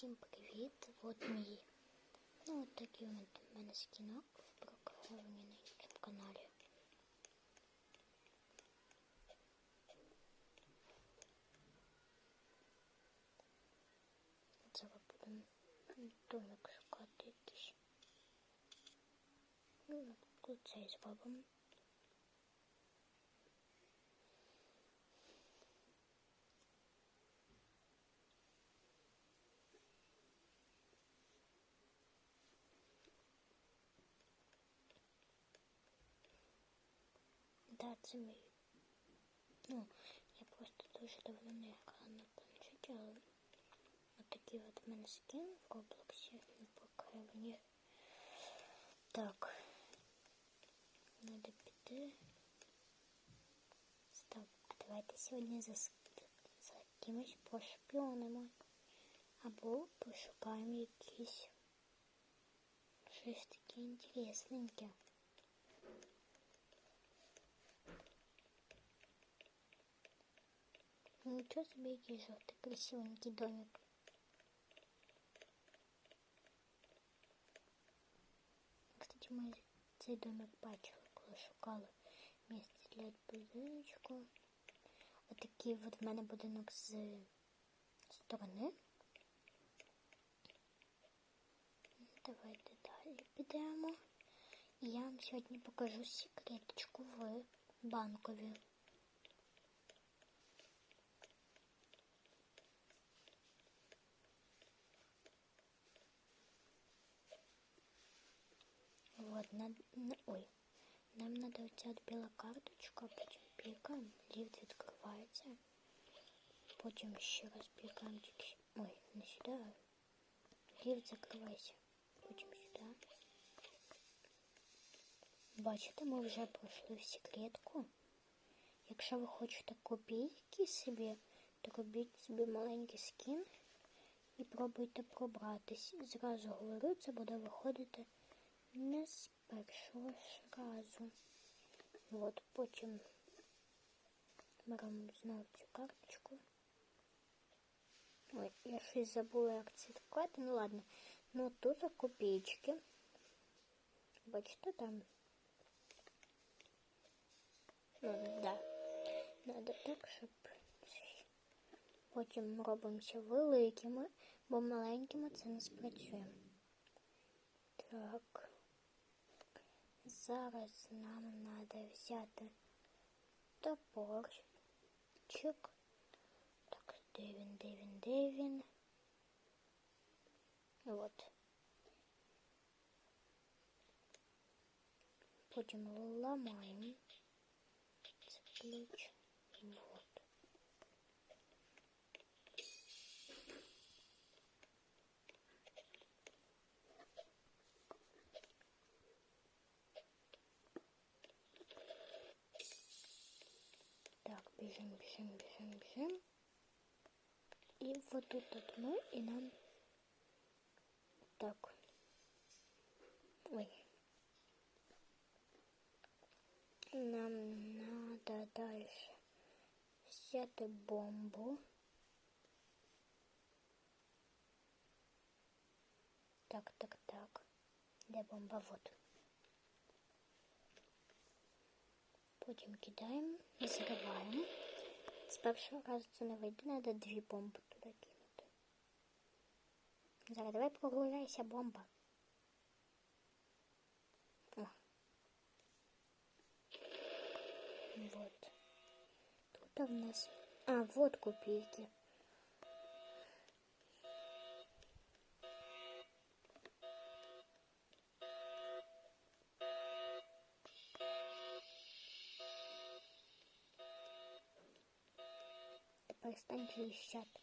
Всім привіт! Вот мій. Ну, от такий от у мене скінок в прокровані на YouTube каналі. Зараз будемо домик шукати якийсь. Ну, тут цей зробимо. Да, це мій. Ну, я просто дуже давно не грала на планшеті, але отакий от в мене скін в Роблоксі на покривні. Так. Надо піти. Стоп, а давайте сьогодні за, ск- за кимось пошпіонимо. Або пошукаємо якісь щось таке інтересненьке. Нічого собі який жовтий красивенький домик. Кстати, ми цей домик бачили, коли шукали місце для будиночку. Отакий от в мене будинок з сторони. Давайте далі підемо. І я вам сьогодні покажу секреточку в банкові. Вот, на, на, ой, нам надо от біла карточка, потім пікаємо, ліфт відкривається. Потім ще раз пікаємо. Ой, не сюди. Ліфт закривайся. Потім сюди. Бачите, ми вже пройшли в секретку. Якщо ви хочете копійки собі, то робіть собі маленький скін і пробуйте пробратись. Зразу говорю, це буде виходити не з першого разу. От потім беремо знову цю карточку. Ой, я щось забула, як це відкладати. Ну ладно. Ну тут копійки. Бачите там. Ну, да. Надо так, щоб потім робимося великими, бо маленькими це не спрацює. Так. Зараз нам треба взяти топорчик. Так, де він, де він, де він? От. Потім ламаємо це ключ. Вот. Так, бежим, бежим, бежим, бежим. И вот тут вот мы, и нам... Так. Ой. Нам надо дальше взяти бомбу. Так, так, так. Де бомба? Вот. Потім кидаємо і зриваємо. З першого разу це не вийде, треба дві бомби туди кинути. Зараз давай прогружайся, бомба. О. Вот. Тут у нас... А, вот копейки. Тепер стань тріщати.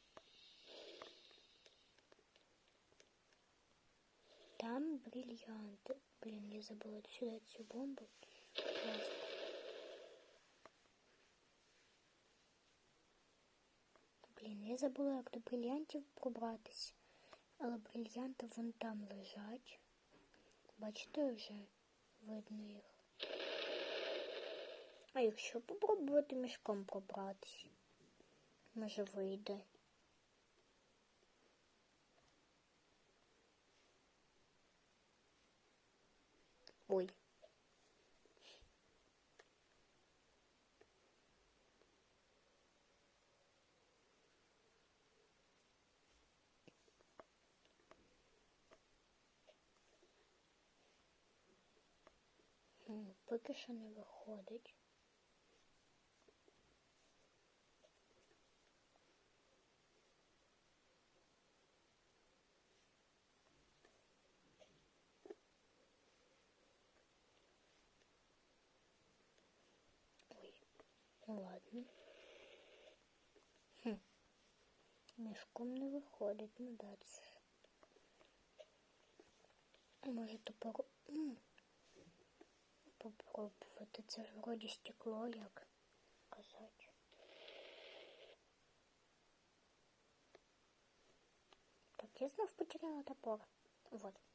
Там бриллианты. Блин, я забыла сюда цю бомбу. Классно. Блін, я забула, як до брильянтів пробратися. Але брильянти вон там лежать. Бачите, вже видно їх. А якщо попробувати мішком пробратись, Може вийде. Ой. Поки що не виходить. Ну ладно. Хм. Мішком не виходить, ну да, це. Може тепер м, попробувати. Це стекло, як казати. Так, я знов потеряла топор. Вот.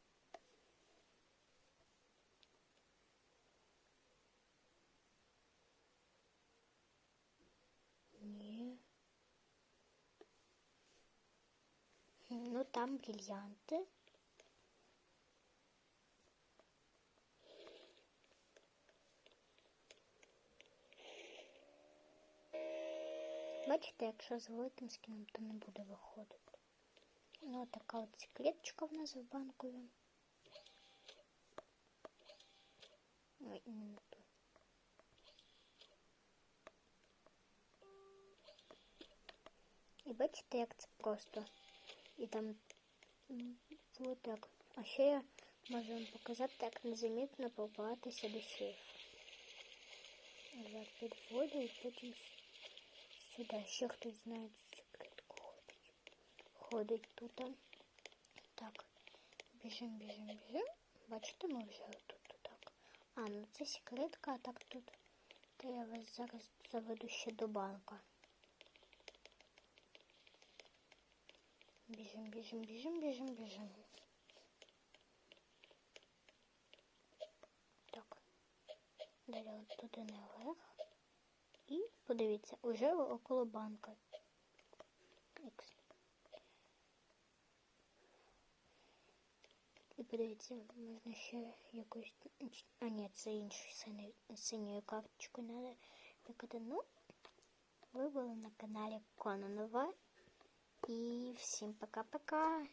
Там бриллианты. Бачите, якщо з великим скином, то не буде виходити. Ну, така от секреточка в нас в банкові. Ой, не ту. І бачите, як це просто. І там вот так. А ще я можу вам показати, як незамітно побратися до сейфу. Я підводу і потім сюди. Ще хтось знає цю секретку ходить. Ходить тут. Так. Біжим, біжим, біжим. Бачите, ми вже тут так. А, ну це секретка, а так тут. То я вас зараз заведу ще до банка. Біжим, біжим, біжим, біжим, біжим. Так. Далі от туди наверх. І подивіться, уже около банка. Ікс. І подивіться, можна ще якусь. А ні, це іншу синю, карточку треба викати. Ну, ви були на каналі Кононова. І всім пока-пока.